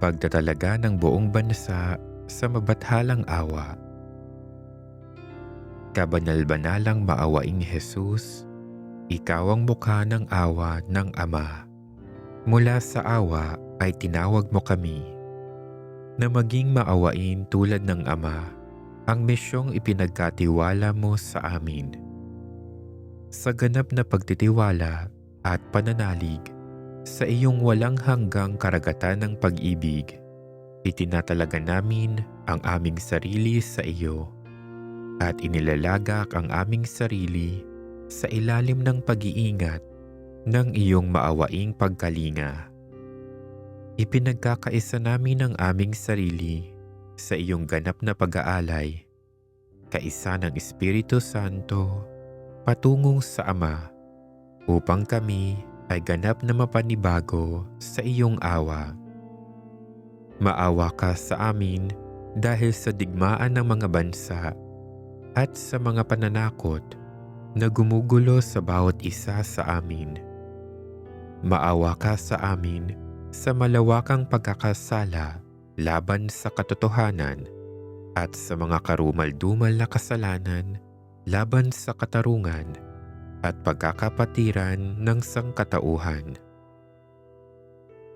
pagtatalaga ng buong bansa sa mabathalang awa. Kabanal-banalang maawaing Jesus, ikaw ang mukha ng awa ng Ama. Mula sa awa ay tinawag mo kami na maging maawain tulad ng Ama ang misyong ipinagkatiwala mo sa amin. Sa ganap na pagtitiwala at pananalig sa iyong walang hanggang karagatan ng pag-ibig, itinatalaga namin ang aming sarili sa iyo at inilalagak ang aming sarili sa ilalim ng pag-iingat ng iyong maawaing pagkalinga. Ipinagkakaisa namin ang aming sarili sa iyong ganap na pag-aalay, kaisa ng Espiritu Santo patungong sa Ama upang kami ay ganap na mapanibago sa iyong awa. Maawa ka sa amin dahil sa digmaan ng mga bansa at sa mga pananakot na gumugulo sa bawat isa sa amin. Maawa ka sa amin sa malawakang pagkakasala laban sa katotohanan at sa mga karumal-dumal na kasalanan laban sa katarungan at pagkakapatiran ng sangkatauhan.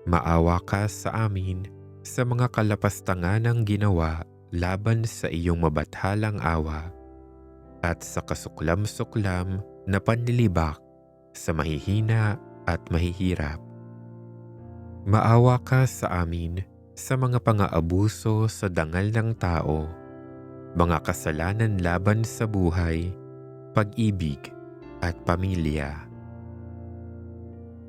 Maawa ka sa amin sa mga kalapastangan ng ginawa laban sa iyong mabathalang awa at sa kasuklam-suklam na panlilibak sa mahihina at mahihirap. Maawa ka sa amin sa mga pang-aabuso sa dangal ng tao, mga kasalanan laban sa buhay, pag-ibig at pamilya.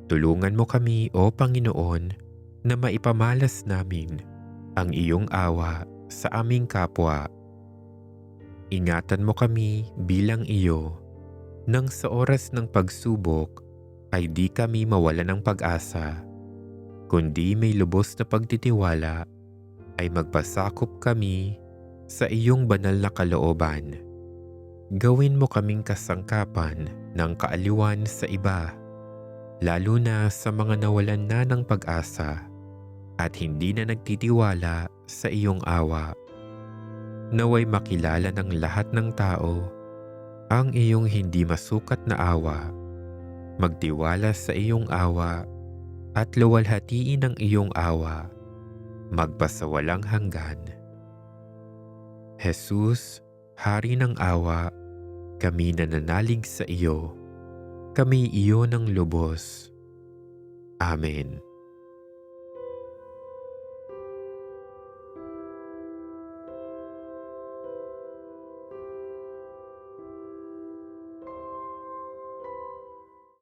Tulungan mo kami o Panginoon na maipamalas namin ang iyong awa sa aming kapwa. Ingatan mo kami bilang iyo nang sa oras ng pagsubok ay di kami mawala ng pag-asa kundi may lubos na pagtitiwala ay magpasakop kami sa iyong banal na kalooban. Gawin mo kaming kasangkapan ng kaaliwan sa iba, lalo na sa mga nawalan na ng pag-asa at hindi na nagtitiwala sa iyong awa. Naway makilala ng lahat ng tao ang iyong hindi masukat na awa. Magtiwala sa iyong awa at luwalhatiin ang iyong awa, magpasawalang hanggan. Jesus, Hari ng awa, kami nananalig sa iyo, kami iyo ng lubos. Amen.